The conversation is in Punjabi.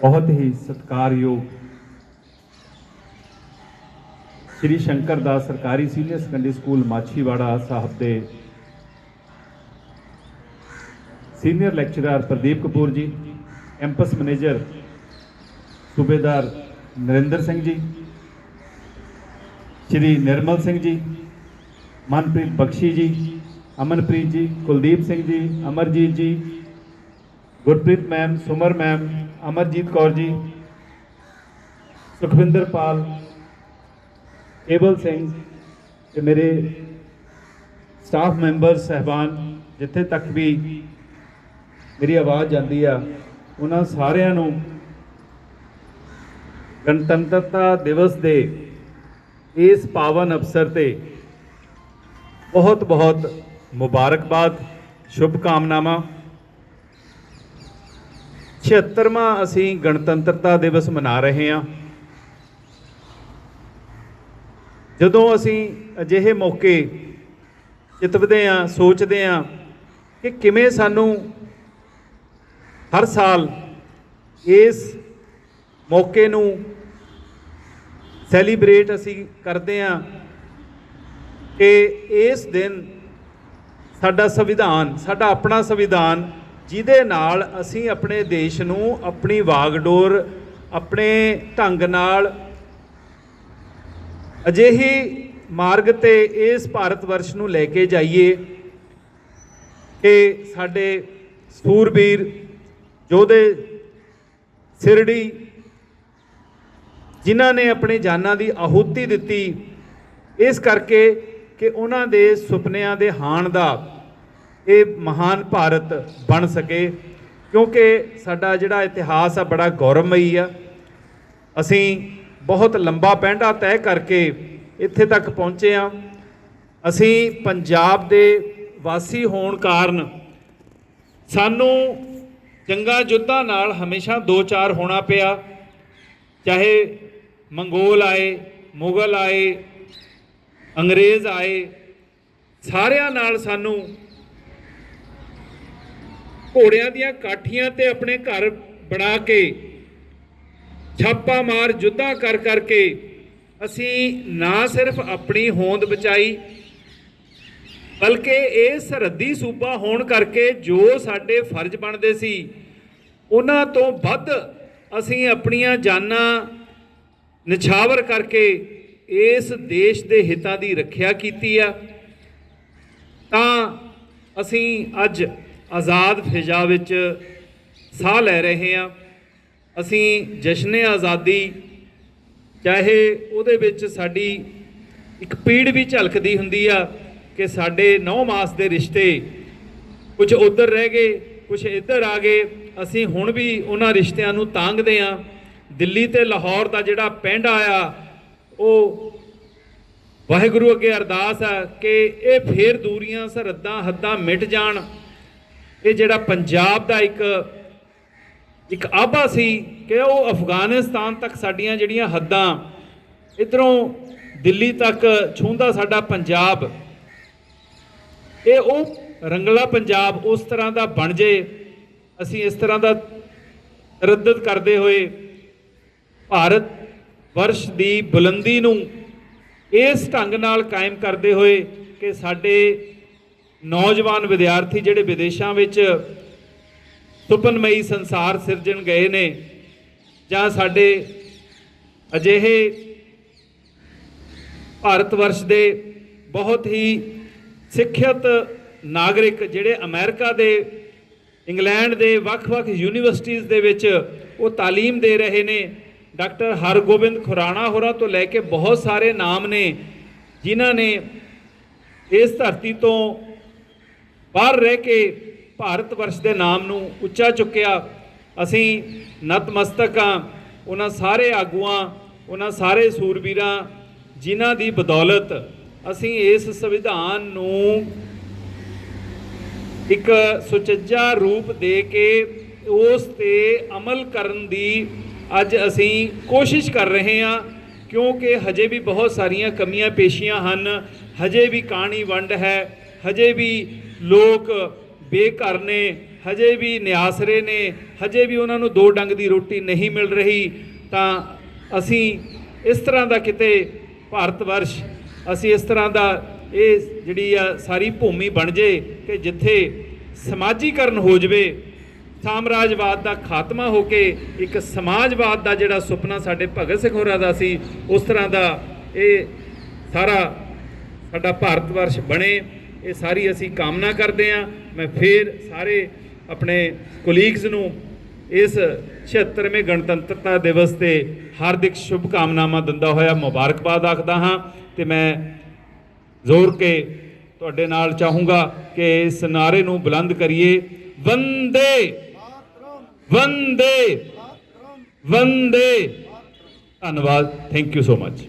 ਬਹੁਤ ਹੀ ਸਤਿਕਾਰਯੋਗ ਸ੍ਰੀ ਸ਼ੰਕਰ ਦਾਸ ਸਰਕਾਰੀ senior secondary school Machhiwara Sahib ਦੇ senior lecturer Pradeep Kapoor ji, campus manager ਸੂਬੇਦਾਰ ਨਰਿੰਦਰ ਸਿੰਘ ਜੀ, ਸ਼੍ਰੀ ਨਿਰਮਲ ਸਿੰਘ ਜੀ, ਮਨਪ੍ਰੀਤ ਬਖਸ਼ੀ ਜੀ, ਅਮਨਪ੍ਰੀਤ ਜੀ, ਕੁਲਦੀਪ ਸਿੰਘ ਜੀ, ਅਮਰਜੀਤ ਜੀ, ਗੁਰਪ੍ਰੀਤ ਮੈਮ, ਸੁਮਰ ਮੈਮ ਅਮਰਜੀਤ ਕੌਰ ਜੀ, ਸੁਖਵਿੰਦਰ ਪਾਲ ਏਬਲ ਸਿੰਘ ਤੇ ਮੇਰੇ ਸਟਾਫ ਮੈਂਬਰ ਸਹਿਬਾਨ, ਜਿੱਥੇ ਤੱਕ ਵੀ ਮੇਰੀ ਆਵਾਜ਼ ਜਾਂਦੀ ਆ, ਉਹਨਾਂ ਸਾਰਿਆਂ ਨੂੰ ਗਣਤੰਤਰਤਾ ਦਿਵਸ ਦੇ ਇਸ ਪਾਵਨ ਅਵਸਰ ਤੇ ਬਹੁਤ ਬਹੁਤ ਮੁਬਾਰਕਬਾਦ ਸ਼ੁਭ ਕਾਮਨਾਵਾਂ 76ਵਾਂ ਅਸੀਂ ਗਣਤੰਤਰਤਾ ਦਿਵਸ ਮਨਾ ਰਹੇ ਹਾਂ। ਜਦੋਂ ਅਸੀਂ ਅਜਿਹੇ ਮੌਕੇ ਚਿਤਵਦੇ ਹਾਂ, ਸੋਚਦੇ ਹਾਂ ਕਿ ਕਿਵੇਂ ਸਾਨੂੰ ਹਰ ਸਾਲ ਇਸ ਮੌਕੇ ਨੂੰ ਸੈਲੀਬ੍ਰੇਟ ਅਸੀਂ ਕਰਦੇ ਹਾਂ ਕਿ ਇਸ ਦਿਨ ਸਾਡਾ ਸੰਵਿਧਾਨ, ਸਾਡਾ ਆਪਣਾ ਸੰਵਿਧਾਨ ਜਿਹਦੇ ਨਾਲ ਅਸੀਂ ਆਪਣੇ ਦੇਸ਼ ਨੂੰ ਆਪਣੀ ਵਾਗਡੋਰ, ਆਪਣੇ ਢੰਗ ਨਾਲ ਅਜਿਹੀ ਮਾਰਗ ਤੇ ਇਸ ਭਾਰਤ ਵਰਸ਼ ਨੂੰ ਲੈ ਕੇ ਜਾਈਏ ਕਿ ਸਾਡੇ ਸੂਰਬੀਰ ਯੋਧੇ ਸਿਰੜੀ, ਜਿਨ੍ਹਾਂ ਨੇ ਆਪਣੇ ਜਾਨਾਂ ਦੀ ਆਹੂਤੀ ਦਿੱਤੀ, ਇਸ ਕਰਕੇ ਕਿ ਉਹਨਾਂ ਦੇ ਸੁਪਨਿਆਂ ਦੇ ਹਾਣ ਦਾ ਇਹ ਮਹਾਨ ਭਾਰਤ ਬਣ ਸਕੇ, ਕਿਉਂਕਿ ਸਾਡਾ ਜਿਹੜਾ ਇਤਿਹਾਸ ਆ ਬੜਾ ਗੌਰਵਮਈ ਆ। ਅਸੀਂ ਬਹੁਤ ਲੰਬਾ ਪੈਂਡਾ ਤੈਅ ਕਰਕੇ ਇੱਥੇ ਤੱਕ ਪਹੁੰਚੇ ਆ। ਅਸੀਂ ਪੰਜਾਬ ਦੇ ਵਾਸੀ ਹੋਣ ਕਾਰਨ ਸਾਨੂੰ ਚੰਗਾ ਯੁੱਧਾਂ ਨਾਲ ਹਮੇਸ਼ਾ ਦੋ ਚਾਰ ਹੋਣਾ ਪਿਆ। ਚਾਹੇ ਮੰਗੋਲ ਆਏ, ਮੁਗਲ ਆਏ, ਅੰਗਰੇਜ਼ ਆਏ, ਸਾਰਿਆਂ ਨਾਲ ਸਾਨੂੰ ਘੋੜਿਆਂ ਦੀਆਂ ਕਾਠੀਆਂ ਤੇ ਆਪਣੇ ਘਰ ਬਣਾ ਕੇ ਛਾਪਾ ਮਾਰ ਜੁੱਧਾਂ ਕਰ ਕਰਕੇ ਅਸੀਂ ਨਾ ਸਿਰਫ ਆਪਣੀ ਹੋਂਦ ਬਚਾਈ, ਬਲਕਿ ਇਹ ਸਰਹੱਦੀ ਸੂਬਾ ਹੋਣ ਕਰਕੇ ਜੋ ਸਾਡੇ ਫਰਜ਼ ਬਣਦੇ ਸੀ, ਉਹਨਾਂ ਤੋਂ ਵੱਧ ਅਸੀਂ ਆਪਣੀਆਂ ਜਾਨਾਂ ਨਿਛਾਵਰ ਕਰਕੇ ਇਸ ਦੇਸ਼ ਦੇ ਹਿੱਤਾਂ ਦੀ ਰੱਖਿਆ ਕੀਤੀ ਆ। ਤਾਂ ਅਸੀਂ ਅੱਜ ਆਜ਼ਾਦ ਫਿਜ਼ਾ ਵਿੱਚ ਸਾਹ ਲੈ ਰਹੇ ਹਾਂ। ਅਸੀਂ ਜਸ਼ਨ ਆਜ਼ਾਦੀ, ਚਾਹੇ ਉਹਦੇ ਵਿੱਚ ਸਾਡੀ ਇੱਕ ਪੀੜ ਵੀ ਝਲਕਦੀ ਹੁੰਦੀ ਆ ਕਿ ਸਾਡੇ 9 ਮਾਸ ਦੇ ਰਿਸ਼ਤੇ ਕੁਝ ਉਧਰ ਰਹਿ ਗਏ, ਕੁਝ ਇੱਧਰ ਆ ਗਏ। ਅਸੀਂ ਹੁਣ ਵੀ ਉਹਨਾਂ ਰਿਸ਼ਤਿਆਂ ਨੂੰ ਤਾਂਗਦੇ ਆ ਦਿੱਲੀ ਤੇ ਲਾਹੌਰ ਦਾ ਜਿਹੜਾ ਪਿੰਡ ਆਇਆ, ਉਹ ਵਾਹਿਗੁਰੂ ਅੱਗੇ ਅਰਦਾਸ ਆ ਕਿ ਇਹ ਫੇਰ ਦੂਰੀਆਂ, ਸਰਹੱਦਾਂ, ਹੱਦਾਂ ਮਿਟ ਜਾਣ। ਇਹ ਜਿਹੜਾ ਪੰਜਾਬ ਦਾ ਇੱਕ ਇੱਕ ਆਭਾ ਸੀ ਕਿ ਉਹ ਅਫਗਾਨਿਸਤਾਨ ਤੱਕ ਸਾਡੀਆਂ ਜਿਹੜੀਆਂ ਹੱਦਾਂ ਇਧਰੋਂ ਦਿੱਲੀ ਤੱਕ ਛੂੰਦਾ ਸਾਡਾ ਪੰਜਾਬ। ਇਹ ਉਹ ਰੰਗਲਾ ਪੰਜਾਬ ਉਸ ਤਰ੍ਹਾਂ ਦਾ ਬਣ ਜੇ, ਅਸੀਂ ਇਸ ਤਰ੍ਹਾਂ ਦਾ ਰੱਦਦ ਕਰਦੇ ਹੋਏ ਭਾਰਤ ਵਰਸ਼ ਦੀ ਬੁਲੰਦੀ ਨੂੰ ਇਸ ਢੰਗ ਨਾਲ ਕਾਇਮ ਕਰਦੇ ਹੋਏ ਕਿ ਸਾਡੇ ਨੌਜਵਾਨ ਵਿਦਿਆਰਥੀ ਜਿਹੜੇ ਵਿਦੇਸ਼ਾਂ ਵਿੱਚ ਸੁਪਨਮਈ ਸੰਸਾਰ ਸਿਰਜਣ ਗਏ ਨੇ, ਜਾਂ ਸਾਡੇ ਅਜਿਹੇ ਭਾਰਤ ਵਰਸ਼ ਦੇ ਬਹੁਤ ਹੀ ਸਿੱਖਿਅਤ ਨਾਗਰਿਕ ਜਿਹੜੇ ਅਮਰੀਕਾ ਦੇ, ਇੰਗਲੈਂਡ ਦੇ ਵੱਖ-ਵੱਖ ਯੂਨੀਵਰਸਿਟੀਆਂ ਦੇ ਵਿੱਚ ਉਹ ਤਾਲੀਮ ਦੇ ਰਹੇ ਨੇ, ਡਾਕਟਰ ਹਰਗੋਬਿੰਦ ਖੁਰਾਣਾ ਹੋਰਾਂ ਤੋਂ ਲੈ ਕੇ ਬਹੁਤ ਸਾਰੇ ਨਾਮ ਨੇ, ਜਿਨ੍ਹਾਂ ਨੇ ਇਸ ਧਰਤੀ ਤੋਂ ਬਾਹਰ ਰਹਿ ਕੇ ਭਾਰਤ ਵਰਸ਼ ਦੇ ਨਾਮ ਨੂੰ ਉੱਚਾ ਚੁੱਕਿਆ। ਅਸੀਂ ਨਤਮਸਤਕ ਹਾਂ। ਉਹਨਾਂ ਸਾਰੇ ਆਗੂਆਂ, ਉਹਨਾਂ ਸਾਰੇ ਸੂਰਬੀਰਾਂ, ਜਿਨ੍ਹਾਂ ਦੀ ਬਦੌਲਤ ਅਸੀਂ ਇਸ ਸੰਵਿਧਾਨ ਨੂੰ ਇੱਕ ਸੁਚੱਜਾ ਰੂਪ ਦੇ ਕੇ ਉਸ ਤੇ ਅਮਲ ਕਰਨ ਦੀ ਅੱਜ ਅਸੀਂ ਕੋਸ਼ਿਸ਼ ਕਰ ਰਹੇ ਹਾਂ, ਕਿਉਂਕਿ ਹਜੇ ਵੀ ਬਹੁਤ ਸਾਰੀਆਂ ਕਮੀਆਂ ਪੇਸ਼ੀਆਂ ਹਨ। ਹਜੇ ਵੀ ਕਾਣੀ ਵੰਡ ਹੈ। ਹਜੇ ਵੀ ਲੋਕ ਬੇਘਰ ਨੇ, ਹਜੇ ਵੀ ਨਿਆਸਰੇ ਨੇ, ਹਜੇ ਵੀ ਉਹਨਾਂ ਨੂੰ ਦੋ ਡੰਗ ਦੀ ਰੋਟੀ ਨਹੀਂ ਮਿਲ ਰਹੀ, ਤਾਂ ਅਸੀਂ ਇਸ ਤਰ੍ਹਾਂ ਦਾ ਕਿਤੇ ਭਾਰਤ ਵਰਸ਼, ਅਸੀਂ ਇਸ ਤਰ੍ਹਾਂ ਦਾ ਇਹ ਜਿਹੜੀ ਆ ਸਾਰੀ ਭੂਮੀ ਬਣ ਜੇ ਕਿ ਜਿੱਥੇ ਸਮਾਜੀਕਰਨ ਹੋ ਜਵੇ, ਸਾਮਰਾਜਵਾਦ ਦਾ ਖਾਤਮਾ ਹੋ ਕੇ ਇੱਕ ਸਮਾਜਵਾਦ ਦਾ ਜਿਹੜਾ ਸੁਪਨਾ ਸਾਡੇ ਭਗਤ ਸਿੰਘ ਹੋਰਾਂ ਦਾ ਸੀ, ਉਸ ਤਰ੍ਹਾਂ ਦਾ ਇਹ ਸਾਰਾ ਸਾਡਾ ਭਾਰਤ ਵਰਸ਼ ਬਣੇ। ਇਹ ਸਾਰੀ ਅਸੀਂ ਕਾਮਨਾ ਕਰਦੇ ਹਾਂ। ਮੈਂ ਫੇਰ ਸਾਰੇ ਆਪਣੇ ਕੋਲੀਗਸ ਨੂੰ ਇਸ 76ਵੇਂ ਗਣਤੰਤਰਤਾ ਦਿਵਸ ਤੇ ਹਾਰਦਿਕ ਸ਼ੁਭ ਕਾਮਨਾਵਾਂ ਦਿੰਦਾ ਹੋਇਆ ਮੁਬਾਰਕਬਾਦ ਆਖਦਾ ਹਾਂ ਤੇ ਮੈਂ ਜ਼ੋਰ ਕੇ ਤੁਹਾਡੇ ਨਾਲ ਚਾਹੂੰਗਾ ਕਿ ਇਸ ਨਾਰੇ ਨੂੰ ਬੁਲੰਦ ਕਰੀਏ। ਵੰਦੇ! ਵੰਦੇ! ਵੰਦੇ! ਧੰਨਵਾਦ। Thank you so much